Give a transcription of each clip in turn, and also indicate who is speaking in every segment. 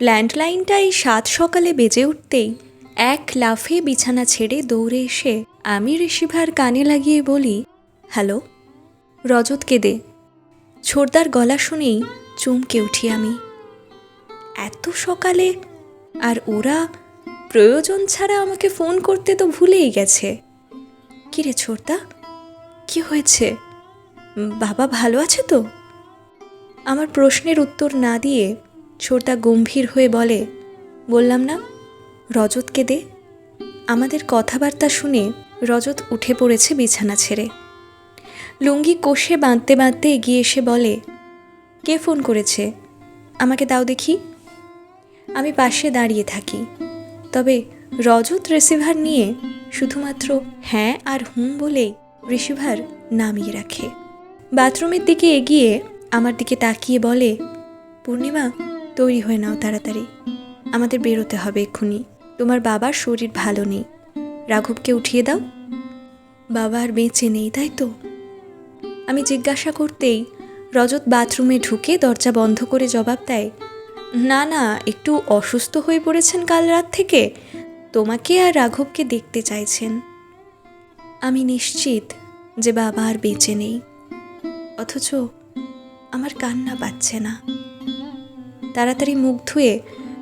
Speaker 1: ল্যান্ডলাইনটা এই সাত সকালে বেজে উঠতেই এক লাফে বিছানা ছেড়ে দৌড়ে এসে আমি ঋষিভার কানে লাগিয়ে বলি, হ্যালো, রজত দে ছোটদার গলা শুনেই চমকে উঠি আমি। এত সকালে? আর ওরা প্রয়োজন ছাড়া আমাকে ফোন করতে তো ভুলেই গেছে। কিরে ছোটদা? কি হয়েছে? বাবা ভালো আছে তো? আমার প্রশ্নের উত্তর না দিয়ে ছোটদা গম্ভীর হয়ে বলে, বললাম না, রজতকে দে। আমাদের কথাবার্তা শুনে রজত উঠে পড়েছে বিছানা ছেড়ে। লুঙ্গি কষে বাঁধতে বাঁধতে এগিয়ে এসে বলে, কে ফোন করেছে? আমাকে দাও দেখি। আমি পাশে দাঁড়িয়ে থাকি। তবে রজত রিসিভার নিয়ে শুধুমাত্র হ্যাঁ আর হুম বলেই রিসিভার নামিয়ে রাখে। বাথরুমের দিকে এগিয়ে আমার দিকে তাকিয়ে বলে, পূর্ণিমা তৈরি হয়ে নাও তাড়াতাড়ি। আমাদের বেরোতে হবে এক্ষুনি। তোমার বাবার শরীর ভালো নেই। রাঘবকে উঠিয়ে দাও। বাবা আর বেঁচে নেই, তাই তো? আমি জিজ্ঞাসা করতেই রজত বাথরুমে ঢুকে দরজা বন্ধ করে জবাব দেয়, না না, একটু অসুস্থ হয়ে পড়েছেন কাল রাত থেকে। তোমাকে আর রাঘবকে দেখতে চাইছেন। আমি নিশ্চিত যে বাবা আর বেঁচে নেই। অথচ আমার কান্না পাচ্ছে না। তাড়াতাড়ি মুখ ধুয়ে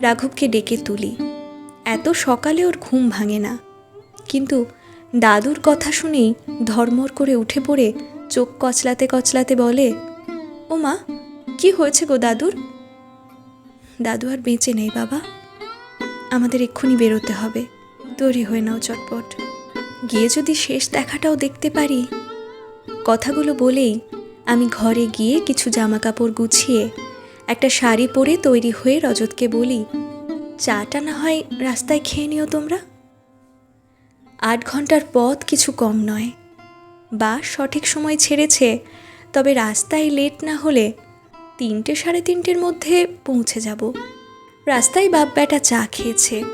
Speaker 1: রাঘবকে ডেকে তুলি। এত সকালে ওর ঘুম ভাঙে না। কিন্তু দাদুর কথা শুনেই ধর্মর করে উঠে পড়ে চোখ কচলাতে কচলাতে বলে, ও মা, কি হয়েছে গো দাদুর? দাদু আর বেঁচে নেই বাবা। আমাদের এক্ষুনি বেরোতে হবে। তৈরি হয়ে নাও চটপট। গিয়ে যদি শেষ দেখাটাও দেখতে পারি। কথাগুলো বলেই আমি ঘরে গিয়ে কিছু জামা কাপড় গুছিয়ে একটা শাড়ি পরে তৈরি হয়ে রজতকে বলি, চাটা না হয় রাস্তায় খেয়ে নিও তোমরা? আট ঘণ্টার পথ কিছু কম নয়। বাস সঠিক সময় ছেড়েছে, তবে রাস্তায় লেট না হলে তিনটে সাড়ে তিনটের মধ্যে পৌঁছে যাব। রাস্তায় বাপ বেটা চা খেয়েছে।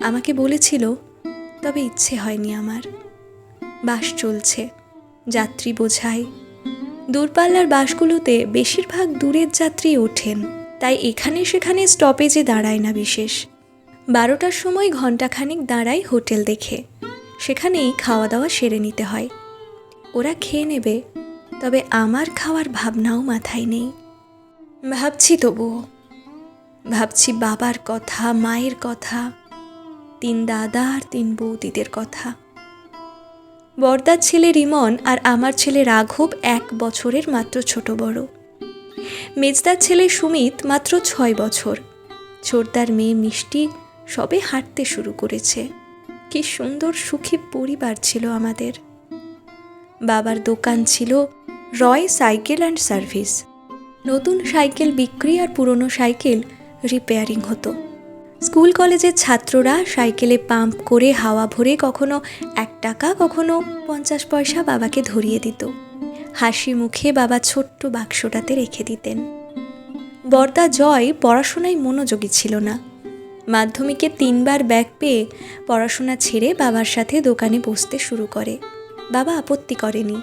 Speaker 1: আমাকে বলেছিল, তবে ইচ্ছে হয়নি আমার। বাস চলছে, যাত্রী বোঝায় দূরপাল্লার বাসগুলোতে বেশিরভাগ দূরের যাত্রী ওঠেন, তাই এখানে সেখানে স্টপেজে দাঁড়ায় না বিশেষ। বারোটার সময় ঘন্টাখানিক দাঁড়াই হোটেল দেখে, সেখানেই খাওয়া দাওয়া সেরে নিতে হয়। ওরা খেয়ে নেবে, তবে আমার খাওয়ার ভাবনাও মাথায় নেই। ভাবছি তবুও, ভাবছি বাবার কথা, মায়ের কথা, তিন দাদা আর তিন বৌদিদের কথা। বর্দার ছেলে রিমন আর আমার ছেলে রাঘব এক বছরের মাত্র ছোট বড়। মেজদার ছেলে সুমিত মাত্র ছয় বছর। ছোটদার মেয়ে মিষ্টি সবে হাঁটতে শুরু করেছে। কি সুন্দর সুখী পরিবার ছিল আমাদের। বাবার দোকান ছিল রয় সাইকেল অ্যান্ড সার্ভিস। নতুন সাইকেল বিক্রি আর পুরনো সাইকেল রিপেয়ারিং হতো। স্কুল কলেজের ছাত্ররা সাইকেলে পাম্প করে হাওয়া ভরে কখনো এক টাকা, কখনো পঞ্চাশ পয়সা বাবাকে ধরিয়ে দিত। হাসি মুখে বাবা ছোট্ট বাক্সটাতে রেখে দিতেন। বর্দা জয় পড়াশোনায় মনোযোগী ছিল না। মাধ্যমিকে তিনবার ব্যাগ পেয়ে পড়াশোনা ছেড়ে বাবার সাথে দোকানে বসতে শুরু করে। বাবা আপত্তি করেনি।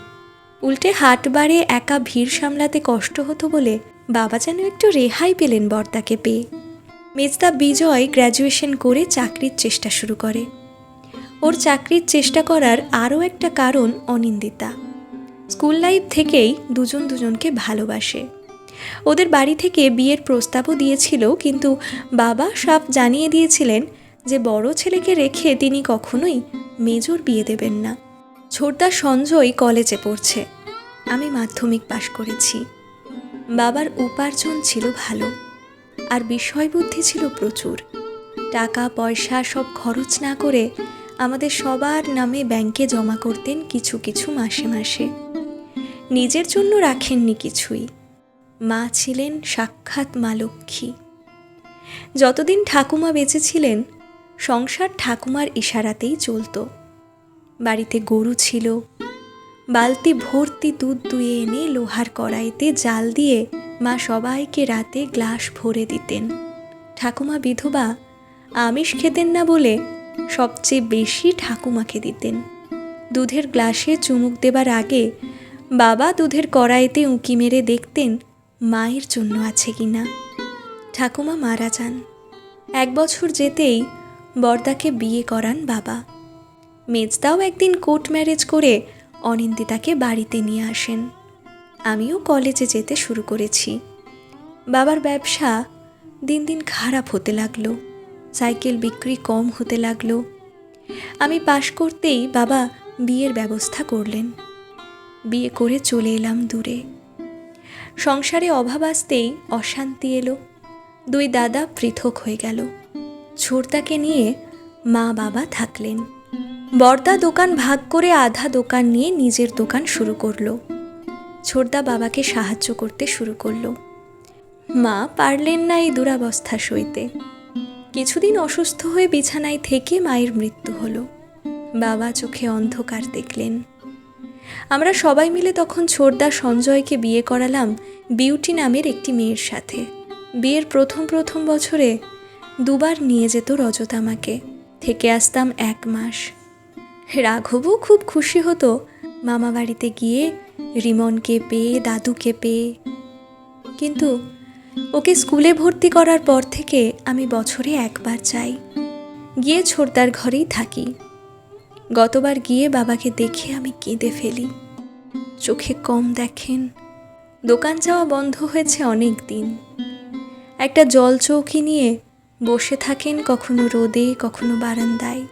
Speaker 1: উল্টে হাট বারে একা ভিড় সামলাতে কষ্ট হতো বলে বাবা যেন একটু রেহাই পেলেন বর্দাকে পেয়ে। মেজদা বিজয় গ্র্যাজুয়েশন করে চাকরির চেষ্টা শুরু করে। ওর চাকরির চেষ্টা করার আরও একটা কারণ অনিন্দিতা। স্কুল লাইফ থেকেই দুজন দুজনকে ভালোবাসে। ওদের বাড়ি থেকে বিয়ের প্রস্তাবও দিয়েছিল, কিন্তু বাবা সাফ জানিয়ে দিয়েছিলেন যে বড় ছেলেকে রেখে তিনি কখনোই মেজর বিয়ে দেবেন না। ছোটদা সঞ্জয় কলেজে পড়ছে। আমি মাধ্যমিক পাশ করেছি। বাবার উপার্জন ছিল ভালো। আর বিষয়বুদ্ধি ছিল প্রচুর। টাকা পয়সা সব খরচ না করে আমাদের সবার নামে ব্যাংকে জমা করতেন কিছু কিছু মাসে মাসে। নিজের জন্য রাখেননি কিছুই। মা ছিলেন সাক্ষাৎ মা লক্ষ্মী। যতদিন ঠাকুমা বেঁচে ছিলেন, সংসার ঠাকুমার ইশারাতেই চলতো। বাড়িতে গরু ছিল বালতি ভর্তি দুধ দুয়ে এনে লোহার কড়াইতে জাল দিয়ে মা সবাইকে রাতে গ্লাস ভরে দিতেন। ঠাকুমা বিধবা, আমিষ খেতেন না বলে সবচেয়ে বেশি ঠাকুমাকে দিতেন। দুধের গ্লাসে চুমুক দেবার আগে বাবা দুধের কড়াইতে উঁকি মেরে দেখতেন মায়ের জন্য আছে কি না। ঠাকুমা মারা যান। এক বছর যেতেই বর্দাকে বিয়ে করান বাবা। মেজদাও একদিন কোর্ট ম্যারেজ করে অনিন্দিতাকে বাড়িতে নিয়ে আসেন। আমিও কলেজে যেতে শুরু করেছি। বাবার ব্যবসা দিন দিন খারাপ হতে লাগল, সাইকেল বিক্রি কম হতে লাগল। আমি পাশ করতেই বাবা বিয়ের ব্যবস্থা করলেন। বিয়ে করে চলে এলাম দূরে। সংসারে অভাব আসতেই অশান্তি এলো। দুই দাদা পৃথক হয়ে গেল। ছোটদাকে নিয়ে মা বাবা থাকলেন। বর্দা দোকান ভাগ করে আধা দোকান নিয়ে নিজের দোকান শুরু করল। ছোটদা বাবাকে সাহায্য করতে শুরু করল। মা পারলেন না এই দুরাবস্থা সইতে। কিছুদিন অসুস্থ হয়ে বিছানায় থেকে মায়ের মৃত্যু হলো। বাবা চোখে অন্ধকার দেখলেন। আমরা সবাই মিলে তখন ছোটদা সঞ্জয়কে বিয়ে করালাম বিউটি নামের একটি মেয়ের সাথে। বিয়ের প্রথম প্রথম বছরে দুবার নিয়ে যেত রজত আমাকে থেকে আসতাম এক মাস। রাঘবও খুব খুশি হতো মামা বাড়িতে গিয়ে রিমনকে পেয়ে, দাদুকে পেয়ে। কিন্তু ওকে স্কুলে ভর্তি করার পর থেকে আমি বছরে একবার যাই। গিয়ে ছোটদার ঘরেই থাকি। গতবার গিয়ে বাবাকে দেখে আমি কেঁদে ফেলি। চোখে কম দেখেন। দোকান যাওয়া বন্ধ হয়েছে অনেক দিন। একটা জল চৌকি নিয়ে বসে থাকেন কখনো রোদে, কখনো বারান্দায়।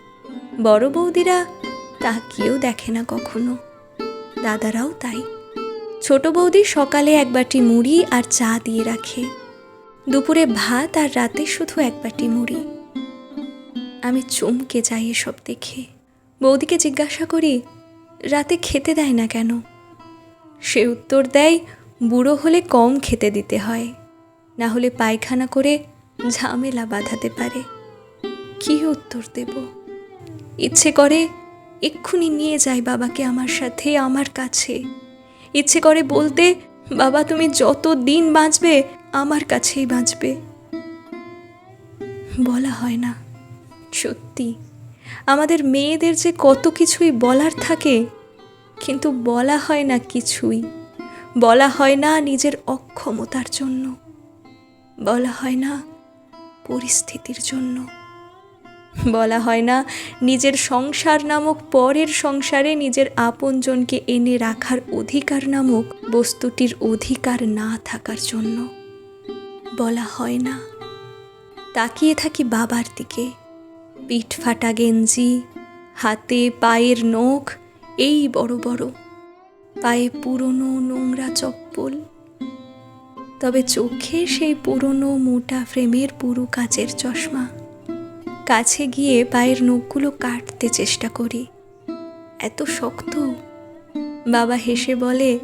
Speaker 1: বড় বৌদিরা তাকিয়েও দেখে না কখনো। দাদারাও তাই। ছোট বৌদি সকালে এক বাটি মুড়ি আর চা দিয়ে রাখে। দুপুরে ভাত আর রাতে শুধু এক বাটি মুড়ি। আমি চমকে যাই এসব দেখে। বৌদিকে জিজ্ঞাসা করি, রাতে খেতে দেয় না কেন? সে উত্তর দেয়, বুড়ো হলে কম খেতে দিতে হয়। না হলে পায়খানা করে ঝামেলা বাঁধাতে পারে। কি উত্তর দেব? ইচ্ছে করে এক্ষুনি নিয়ে যাই বাবাকে আমার সাথে, আমার কাছে। ইচ্ছে করে বলতে, বাবা তুমি যত দিন বাঁচবে, আমার কাছেই বাঁচবে। বলা হয় না, সত্যি। আমাদের মেয়েদের যে কত কিছুই বলার থাকে, কিন্তু বলা হয় না কিছুই। বলা হয় না নিজের অক্ষমতার জন্য। বলা হয় না পরিস্থিতির জন্য। বলা হয় না, নিজের সংসার নামক পরের সংসারে নিজের আপনজনকে এনে রাখার অধিকার নামক বস্তুটির অধিকার না থাকার জন্য বলা হয় না। তাকিয়ে থাকি বাবার দিকে। পিঠ ফাটা গেঞ্জি, হাতে পায়ের নখ, এই বড় বড়। পায়ে পুরনো নোংরা চপ্পল। তবে চোখে সেই পুরনো মোটা ফ্রেমের পুরু কাচের চশমা। কাছে গিয়ে পায়ের নখগুলো কাটতে চেষ্টা করি। এত শক্ত। বাবা হেসে বলে,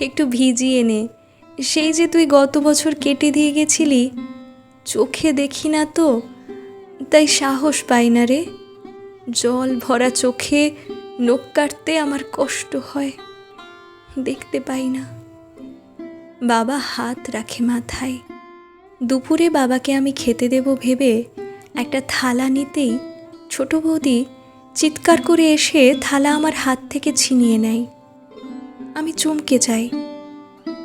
Speaker 1: একটু ভিজিয়ে নে। সেই যে তুই গত বছর কেটে দিয়ে গেছিলি, চোখে দেখি না তো। তাই সাহস পাই না রে। জল ভরা চোখে নখ কাটতে আমার কষ্ট হয়। দেখতে পাই না। বাবা হাত রাখে মাথায়। দুপুরে বাবাকে আমি খেতে দেব ভেবে একটা থালা নিতেই ছোট বৌদি চিৎকার করে এসে থালা আমার হাত থেকে ছিনিয়ে নেয়। আমি চমকে যাই।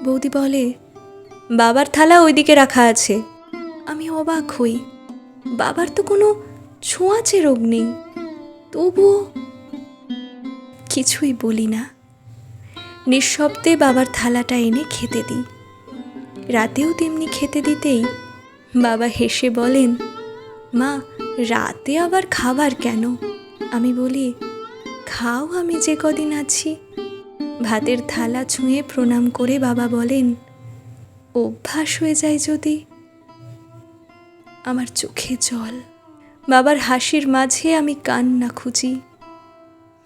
Speaker 1: বৌদি বলে, বাবার থালা ওইদিকে রাখা আছে। আমি অবাক হই। বাবার তো কোনো ছোঁয়াচে রোগ নেই। তবুও কিছুই বলি না। নিঃশব্দে বাবার থালাটা এনে খেতে দিই। রাতেও তেমনি খেতে দিতেই বাবা হেসে বলেন মা, রাতে আবার খাবার কেন? আমি বলি, খাও আমি যে কদিন আছি। ভাতের থালা ছুঁয়ে প্রণাম করে বাবা বলেন, অভ্যাস হয়ে যায় যদি। আমার চোখে জল। বাবার হাসির মাঝে আমি কান্না খুঁজি।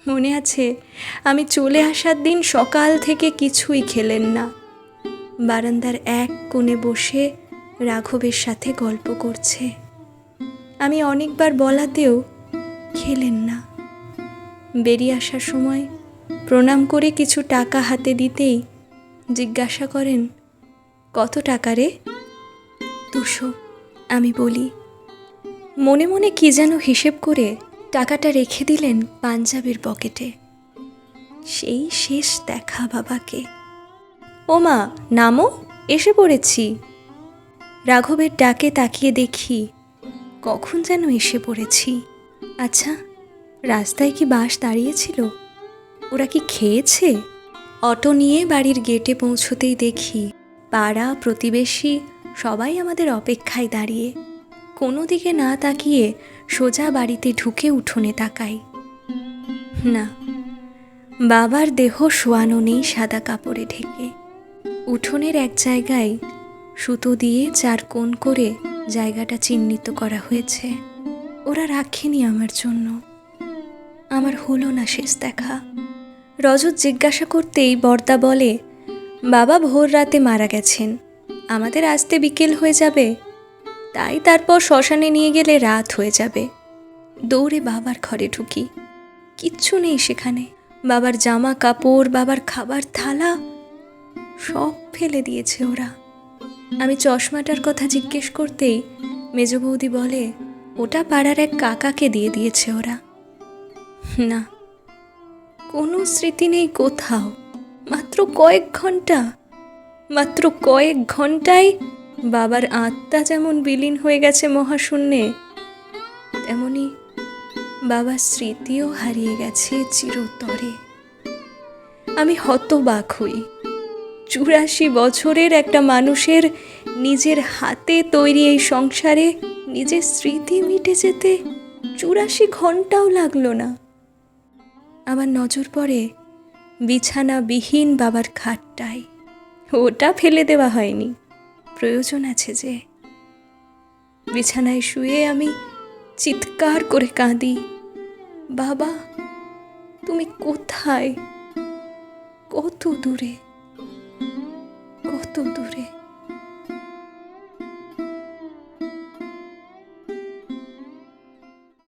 Speaker 1: মনে আছে, আমি চলে আসার দিন সকাল থেকে কিছুই খেলেন না। বারান্দার এক কোণে বসে রাঘবের সাথে গল্প করছে। আমি অনেকবার বলাতেও খেলেন না। বেরিয়ে আসার সময় প্রণাম করে কিছু টাকা হাতে দিতেই জিজ্ঞাসা করেন, কত টাকা রে? দুশো, আমি বলি। মনে মনে কি যেন হিসেব করে টাকাটা রেখে দিলেন পাঞ্জাবের পকেটে। সেই শেষ দেখা বাবাকে। ও মা, নামো, এসে পড়েছি। রাঘবের ডাকে তাকিয়ে দেখি কখন যেন এসে পড়েছি। আচ্ছা রাস্তায় কি বাস দাঁড়িয়েছিল? ওরা কি খেয়েছে? অটো নিয়ে বাড়ির গেটে পৌঁছতেই দেখি পাড়া, প্রতিবেশী সবাই আমাদের অপেক্ষায় দাঁড়িয়ে। কোনো দিকে না তাকিয়ে সোজা বাড়িতে ঢুকে উঠোনে তাকাই। না, বাবার দেহ শোয়ানো নেই সাদা কাপড়ে ঢেকে। উঠোনের এক জায়গায় সুতো দিয়ে চার কোণ করে জায়গাটা চিহ্নিত করা হয়েছে। ওরা রাখেনি আমার জন্য। আমার হলো না শেষ দেখা। রজত জিজ্ঞাসা করতেই বর্দা বলে, বাবা ভোর রাতে মারা গেছেন। আমাদের আসতে বিকেল হয়ে যাবে। তাই তারপর শ্মশানে নিয়ে গেলে রাত হয়ে যাবে। দৌড়ে বাবার ঘরে ঢুকি। কিচ্ছু নেই সেখানে। বাবার জামা কাপড়, বাবার খাবার থালা, সব ফেলে দিয়েছে ওরা। আমি চশমাটার কথা জিজ্ঞেস করতেই মেজ বৌদি বলে, ওটা পাড়ার এক কাকাকে দিয়ে দিয়েছে ওরা। না, কোনো স্মৃতি নেই কোথাও। মাত্র কয়েক ঘণ্টা, মাত্র কয়েক ঘন্টায় বাবার আত্মা যেমন বিলীন হয়ে গেছে মহাশূন্যে, তেমনি বাবার স্মৃতিও হারিয়ে গেছে চিরতরে। আমি হতবাক হই। চুরাশি বছরের একটা মানুষের নিজের হাতে তৈরি এই সংসারে নিজের স্মৃতি মিটে যেতে চুরাশি ঘন্টাও লাগল না। আমার নজর পড়ে বিছানাবিহীন বাবার খাটটায়। ওটা ফেলে দেওয়া হয়নি। প্রয়োজন আছে যে। বিছানায় শুয়ে আমি চিৎকার করে কাঁদি, বাবা, তুমি কোথায়? কত দূরে? কত দূরে